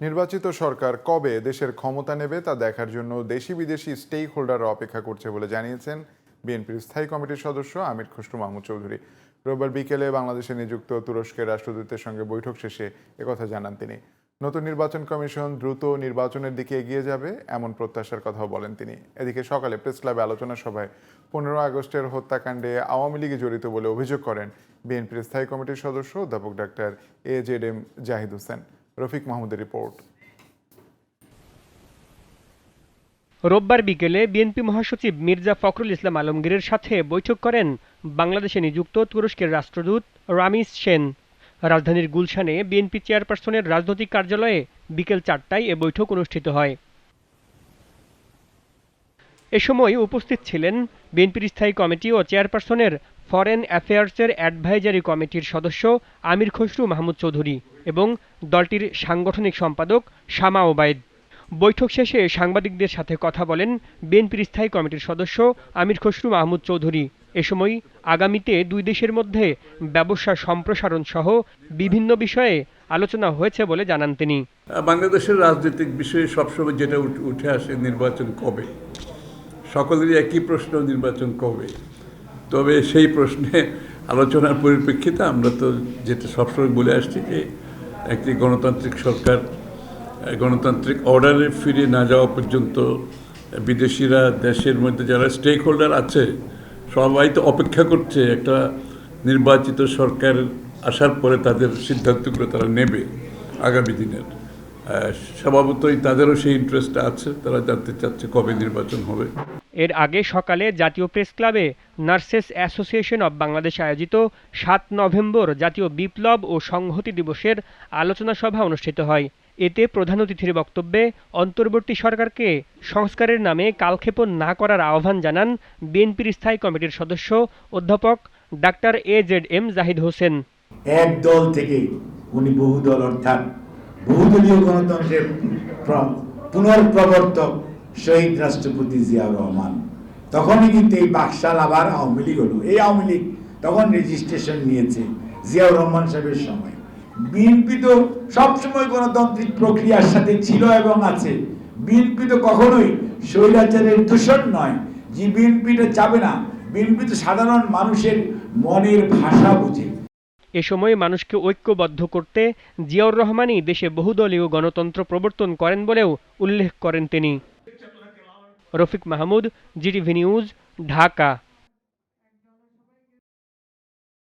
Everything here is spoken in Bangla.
নির্বাচিত সরকার কবে দেশের ক্ষমতা নেবে তা দেখার জন্য দেশি বিদেশি স্টেক হোল্ডাররা অপেক্ষা করছে বলে জানিয়েছেন বিএনপির স্থায়ী কমিটির সদস্য আমির খসরু মাহমুদ চৌধুরী। রোববার বিকেলে বাংলাদেশে নিযুক্ত তুরস্কের রাষ্ট্রদূতের সঙ্গে বৈঠক শেষে একথা জানান তিনি। নতুন নির্বাচন কমিশন দ্রুত নির্বাচনের দিকে এগিয়ে যাবে এমন প্রত্যাশার কথাও বলেন তিনি। এদিকে সকালে প্রেস ক্লাবে আলোচনা সভায় পনেরো আগস্টের হত্যাকাণ্ডে আওয়ামী লীগে জড়িত বলে অভিযোগ করেন বিএনপির স্থায়ী কমিটির সদস্য অধ্যাপক doctor A Z M Zahid Hossain. Rafiq মাহমুদের রিপোর্ট। রোববার বিকেলে বিএনপি মহাসচিব মির্জা ফখরুল ইসলাম আলমগীরের সাথে বৈঠক করেন বাংলাদেশে নিযুক্ত তুরস্কের রাষ্ট্রদূত রামিস সেন। রাজধানীর গুলশানে বিএনপি চেয়ারপারসনের রাজনৈতিক কার্যালয়ে বিকেল চারটায় এ বৈঠক অনুষ্ঠিত হয়। এ সময় উপস্থিত ছিলেন বিএনপির স্থায়ী কমিটি ও চেয়ারপারসনের ফরেন অ্যাফেয়ার্সের অ্যাডভাইজারি কমিটির সদস্য আমির খসরু মাহমুদ চৌধুরী এবং দলটির সাংগঠনিক সম্পাদক শামা ওবায়দ। বৈঠক শেষে সাংবাদিকদের সাথে কথা বলেন বিএনপির স্থায়ী কমিটির সদস্য আমির খসরু মাহমুদ চৌধুরী। এ সময় আগামীতে দুই দেশের মধ্যে ব্যবসা সম্প্রসারণ সহ বিভিন্ন বিষয়ে আলোচনা হয়েছে বলে জানান তিনি। বাংলাদেশের রাজনৈতিক বিষয়ে সবসময় যেটা উঠে আসে নির্বাচন কবে? সকলেরই একই প্রশ্ন, নির্বাচন কবে? তবে সেই প্রশ্নে আলোচনার পরিপ্রেক্ষিতে আমরা তো যেটা সবসময় বলে আসছি যে, একটি গণতান্ত্রিক সরকার গণতান্ত্রিক অর্ডারে ফিরে না যাওয়া পর্যন্ত বিদেশিরা, দেশের মধ্যে যারা স্টেক হোল্ডার আছে, সবাই তো অপেক্ষা করছে একটা নির্বাচিত সরকার আসার পরে তাদের সিদ্ধান্তগুলো তারা নেবে আগামী দিনের। স্বভাবতই তাদেরও সেই ইন্টারেস্ট আছে, তারা জানতে চাচ্ছে কবে নির্বাচন হবে। এর আগে সকালে জাতীয় প্রেস ক্লাবে নার্সেস অ্যাসোসিয়েশন অব বাংলাদেশ আয়োজিত সাত নভেম্বর জাতীয় বিপ্লব ও সংহতি দিবসের আলোচনা সভা অনুষ্ঠিত হয়। এতে প্রধান অতিথির বক্তব্যে অন্তর্বর্তী সরকারকে সংস্কারের নামে কালক্ষেপণ না করার আহ্বান জানান বিএনপির স্থায়ী কমিটির সদস্য অধ্যাপক doctor A Z M Zahid Hossain. এক দল থেকে উনি বহুদল, অর্থাৎ বহুদলীয় গণতন্ত্রের প্র- পুনর্প্রবর্তক শহীদ রাষ্ট্রপতি জিয়াউর রহমান। তখনই কিন্তু এই বাকশাল আবার আওয়ামী লীগ হলো। এই আওয়ামী লীগ তখন রেজিস্ট্রেশন নিয়েছে জিয়াউর রহমান সাহেবের সময়। বিএনপি তো সবসময় গণতান্ত্রিক প্রক্রিয়ার সাথে ছিল এবং আছে। বিএনপি তো কখনোই স্বৈরাচারের দূষণ নয়। যে বিএনপিটা চাবে না, বিএনপি তো সাধারণ মানুষের মনের ভাষা বুঝে। এ সময় মানুষকে ঐক্যবদ্ধ করতে জিয়াউর রহমানই দেশে বহুদলীয় গণতন্ত্র প্রবর্তন করেন বলেও উল্লেখ করেন তিনি। Rafiq Mahmud GTV news Dhaka